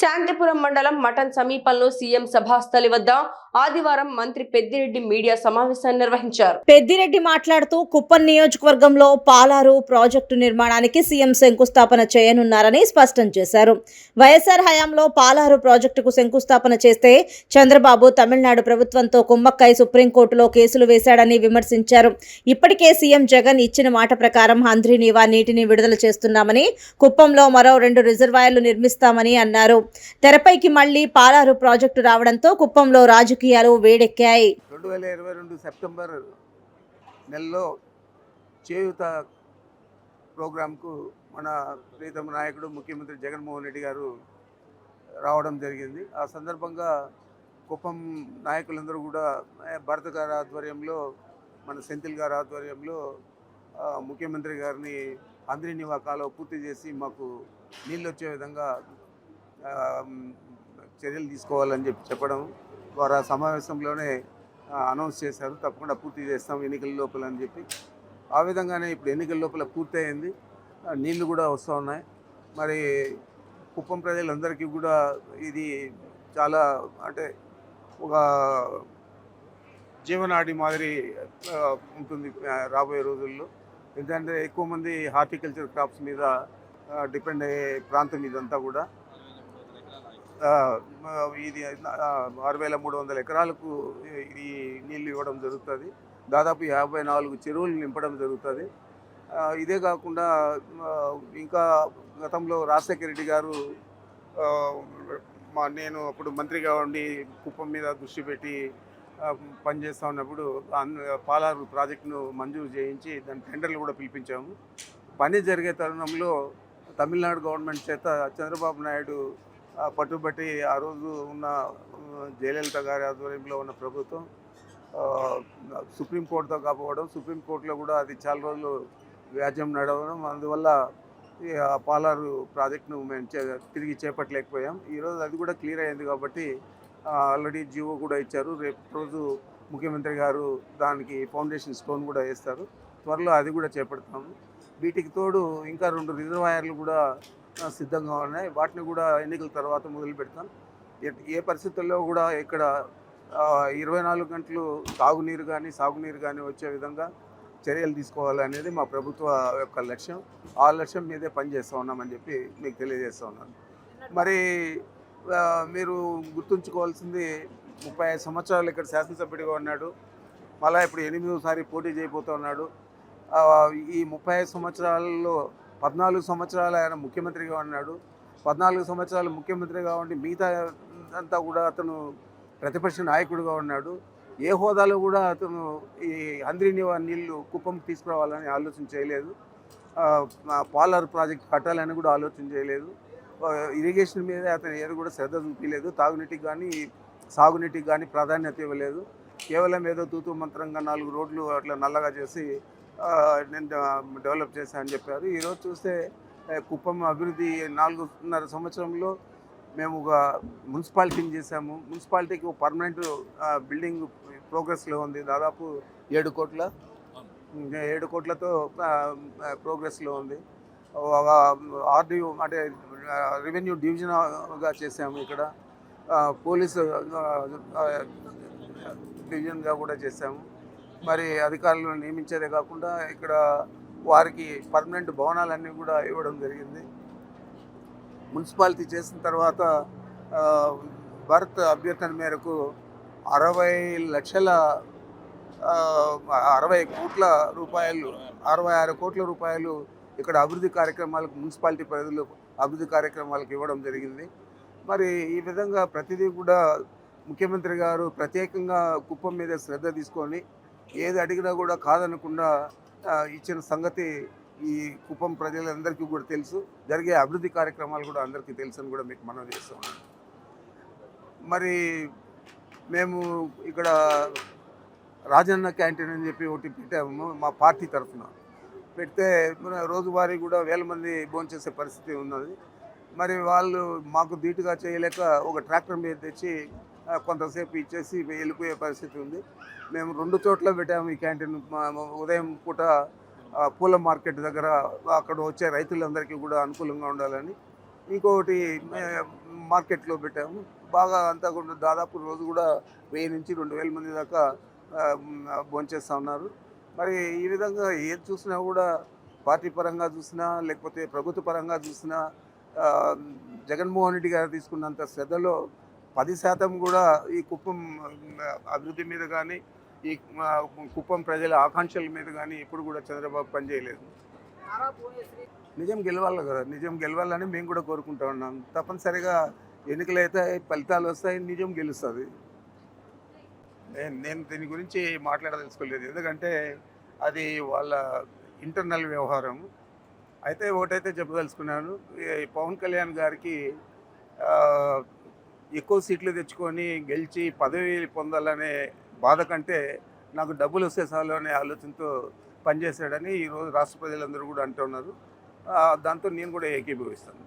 శాంతిపురం మండలం మటన్ సమీపంలో సీఎం సభాస్థలి వద్ద ఆదివారం మంత్రి పెద్దిరెడ్డి మీడియా సమావేశాన్ని నిర్వహించారు. పెద్దిరెడ్డి మాట్లాడుతూ కుప్పం నియోజకవర్గంలో పాలారు ప్రాజెక్టు నిర్మాణానికి సీఎం శంకుస్థాపన చేయనున్నారని స్పష్టం చేశారు. వైఎస్ఆర్ హయాంలో పాలారు ప్రాజెక్టుకు శంకుస్థాపన చేస్తే చంద్రబాబు తమిళనాడు ప్రభుత్వంతో కుమ్మక్కై సుప్రీంకోర్టులో కేసులు వేశాడని విమర్శించారు. ఇప్పటికే సీఎం జగన్ ఇచ్చిన మాట ప్రకారం హంద్రీనీవా నీటిని విడుదల చేస్తున్నామని కుప్పంలో మరో రెండు రిజర్వాయర్లు నిర్మిస్తామని అన్నారు. తెరపైకి మళ్ళీ పాలారు ప్రాజెక్టు రావడంతో కుప్పంలో రాజకీయాలు వేడెక్కాయి. రెండు వేల ఇరవై రెండు సెప్టెంబర్ నెలలో చేయుత ప్రోగ్రాంకు మన ప్రీతమ నాయకుడు ముఖ్యమంత్రి జగన్మోహన్ రెడ్డి గారు రావడం జరిగింది. ఆ సందర్భంగా కుప్పం నాయకులందరూ కూడా భరత గారి ఆధ్వర్యంలో మన సెంతిల్ గారి ఆధ్వర్యంలో ముఖ్యమంత్రి గారిని అంద్రి నివాకాలో పూర్తి చేసి మాకు నీళ్ళు వచ్చే విధంగా చర్యలు తీసుకోవాలని చెప్పి చెప్పడం వారు ఆ సమావేశంలోనే అనౌన్స్ చేశారు. తప్పకుండా పూర్తి చేస్తాం ఎన్నికల లోపల అని చెప్పి. ఆ విధంగానే ఇప్పుడు ఎన్నికల లోపల పూర్తయింది. నీళ్ళు కూడా వస్తూ ఉన్నాయి. మరి కుప్పం ప్రజలందరికీ కూడా ఇది చాలా అంటే ఒక జీవనాడి మాదిరి ఉంటుంది రాబోయే రోజుల్లో. ఎందుకంటే ఎక్కువ మంది హార్టికల్చర్ క్రాప్స్ మీద డిపెండ్ అయ్యే ప్రాంతం ఇదంతా కూడా. ఇది ఆరు వేల మూడు వందల ఎకరాలకు ఇది నీళ్ళు ఇవ్వడం జరుగుతుంది. దాదాపు యాభై నాలుగు చెరువులు నింపడం జరుగుతుంది. ఇదే కాకుండా ఇంకా గతంలో రాజశేఖర రెడ్డి గారు మా నేను అప్పుడు మంత్రిగా ఉండి కుప్పం మీద దృష్టి పెట్టి పనిచేస్తూ ఉన్నప్పుడు పాలారు ప్రాజెక్టును మంజూరు చేయించి దాని టెండర్లు కూడా పిలిపించాము. పని జరిగే తరుణంలో తమిళనాడు గవర్నమెంట్ చేత చంద్రబాబు నాయుడు పట్టుబట్టి ఆ రోజు ఉన్న జయలలిత గారి ఆధ్వర్యంలో ఉన్న ప్రభుత్వం సుప్రీంకోర్టుతో కాకపోవడం సుప్రీంకోర్టులో కూడా అది చాలా రోజులు వ్యాజ్యం నడవడం అందువల్ల ఆ పాలారు ప్రాజెక్టును మేము చే- తిరిగి చేపట్టలేకపోయాం. ఈరోజు అది కూడా క్లియర్ అయింది కాబట్టి ఆల్రెడీ జీవో కూడా ఇచ్చారు. రేపు రోజు ముఖ్యమంత్రి గారు దానికి ఫౌండేషన్ స్టోన్ కూడా వేస్తారు. త్వరలో అది కూడా చేపడతాము. వీటికి తోడు ఇంకా రెండు రిజర్వాయర్లు కూడా సిద్ధంగా ఉన్నాయి. వాటిని కూడా ఎన్నికల తర్వాత మొదలు పెడతాం. ఏ పరిస్థితుల్లో కూడా ఇక్కడ ఇరవై నాలుగు గంటలు తాగునీరు కానీ సాగునీరు కానీ వచ్చే విధంగా చర్యలు తీసుకోవాలనేది మా ప్రభుత్వ యొక్క లక్ష్యం. ఆ లక్ష్యం మీదే పనిచేస్తూ ఉన్నామని చెప్పి మీకు తెలియజేస్తూ ఉన్నాను. మరి మీరు గుర్తుంచుకోవాల్సింది ముప్పై ఐదు సంవత్సరాలు ఇక్కడ శాసనసభ్యుడిగా ఉన్నాడు. మళ్ళీ ఇప్పుడు ఎనిమిదోసారి పోటీ చేయబోతూ ఉన్నాడు ఈ ముప్పై ఐదు సంవత్సరాలలో పద్నాలుగు సంవత్సరాలు ఆయన ముఖ్యమంత్రిగా ఉన్నాడు. పద్నాలుగు సంవత్సరాలు ముఖ్యమంత్రిగా ఉండి మిగతా అంతా కూడా అతను ప్రతిపక్ష నాయకుడిగా ఉన్నాడు. ఏ హోదాలో కూడా అతను ఈ అంద్రిని నీళ్ళు కుప్పం తీసుకురావాలని ఆలోచన చేయలేదు. పాలర్ ప్రాజెక్ట్ కట్టాలని కూడా ఆలోచన చేయలేదు. ఇరిగేషన్ మీద అతను ఏది కూడా శ్రద్ధ చూపించలేదు తాగునీటికి కానీ సాగునీటికి కానీ ప్రాధాన్యత ఇవ్వలేదు. కేవలం ఏదో తూతూ మంత్రంగా నాలుగు రోడ్లు అట్లా నల్లగా చేసి నేను డెవలప్ చేశానని చెప్పారు. ఈరోజు చూస్తే కుప్పం అభివృద్ధి నాలుగున్నర సంవత్సరంలో మేము ఒక మున్సిపాలిటీని చేశాము. మున్సిపాలిటీకి ఒక పర్మనెంట్ బిల్డింగ్ ప్రోగ్రెస్లో ఉంది. దాదాపు ఏడు కోట్ల ఏడు కోట్లతో ప్రోగ్రెస్లో ఉంది. ఒక ఆర్డీఓ అంటే రెవెన్యూ డివిజన్గా చేసాము ఇక్కడ. పోలీసు డివిజన్గా కూడా చేశాము. మరి అధికారులను నియమించేదే కాకుండా ఇక్కడ వారికి పర్మనెంట్ భవనాలన్నీ కూడా ఇవ్వడం జరిగింది. మున్సిపాలిటీ చేసిన తర్వాత భరత్ భారత్ అభ్యర్థన మేరకు అరవై లక్షల అరవై కోట్ల రూపాయలు అరవై ఆరు కోట్ల రూపాయలు ఇక్కడ అభివృద్ధి కార్యక్రమాలకు మున్సిపాలిటీ పరిధిలో అభివృద్ధి కార్యక్రమాలకు ఇవ్వడం జరిగింది. మరి ఈ విధంగా ప్రతిదీ కూడా ముఖ్యమంత్రి గారు ప్రత్యేకంగా కుప్పం మీద శ్రద్ధ తీసుకొని ఏది అడిగినా కూడా కాదనకుండా ఇచ్చిన సంగతి ఈ కుప్పం ప్రజలందరికీ కూడా తెలుసు. జరిగే అభివృద్ధి కార్యక్రమాలు కూడా అందరికీ తెలుసు అని కూడా మీకు మనం చేస్తున్నాం మరి మేము ఇక్కడ రాజన్న క్యాంటీన్ అని చెప్పి ఒకటి పెట్టాము మా పార్టీ తరఫున. పెడితే మన రోజువారీ కూడా వేల మంది భోంచేసే పరిస్థితి ఉన్నది. మరి వాళ్ళు మాకు ధీటుగా చేయలేక ఒక ట్రాక్టర్ మీద తెచ్చి కొంతసేపు ఇచ్చేసి వెళ్ళిపోయే పరిస్థితి ఉంది. మేము రెండు చోట్ల పెట్టాము ఈ క్యాంటీన్. ఉదయం పూట పూల మార్కెట్ దగ్గర అక్కడ వచ్చే రైతులందరికీ కూడా అనుకూలంగా ఉండాలని ఇంకొకటి మార్కెట్లో పెట్టాము. బాగా అంతా కూడా దాదాపు రోజు కూడా వెయ్యి నుంచి రెండు వేల మంది దాకా భోంచేస్తూ ఉన్నారు. మరి ఈ విధంగా ఏది చూసినా కూడా పార్టీ పరంగా చూసినా లేకపోతే ప్రభుత్వ పరంగా చూసినా జగన్మోహన్ రెడ్డి గారు తీసుకున్నంత శ్రద్ధలో పది శాతం కూడా ఈ కుప్పం అభివృద్ధి మీద కానీ ఈ కుప్పం ప్రజల ఆకాంక్షల మీద కానీ ఇప్పుడు కూడా చంద్రబాబు పనిచేయలేదు నిజం గెలవాలి కదా. నిజం గెలవాలని మేము కూడా కోరుకుంటా ఉన్నాం. తప్పనిసరిగా ఎన్నికలు అయితే ఫలితాలు వస్తాయి నిజం గెలుస్తుంది. నేను నేను దీని గురించి మాట్లాడదలుచుకోలేదు. ఎందుకంటే అది వాళ్ళ ఇంటర్నల్ వ్యవహారం. అయితే ఒకటైతే చెప్పదలుచుకున్నాను. ఈ పవన్ కళ్యాణ్ గారికి ఎక్కువ సీట్లు తెచ్చుకొని గెలిచి పదవి పొందాలనే బాధ కంటే నాకు డబ్బులు వస్తే చాలు అనే ఆలోచనతో పనిచేశాడని ఈరోజు రాష్ట్ర ప్రజలందరూ కూడా అంటున్నారు దాంతో నేను కూడా ఏకీభవిస్తాను.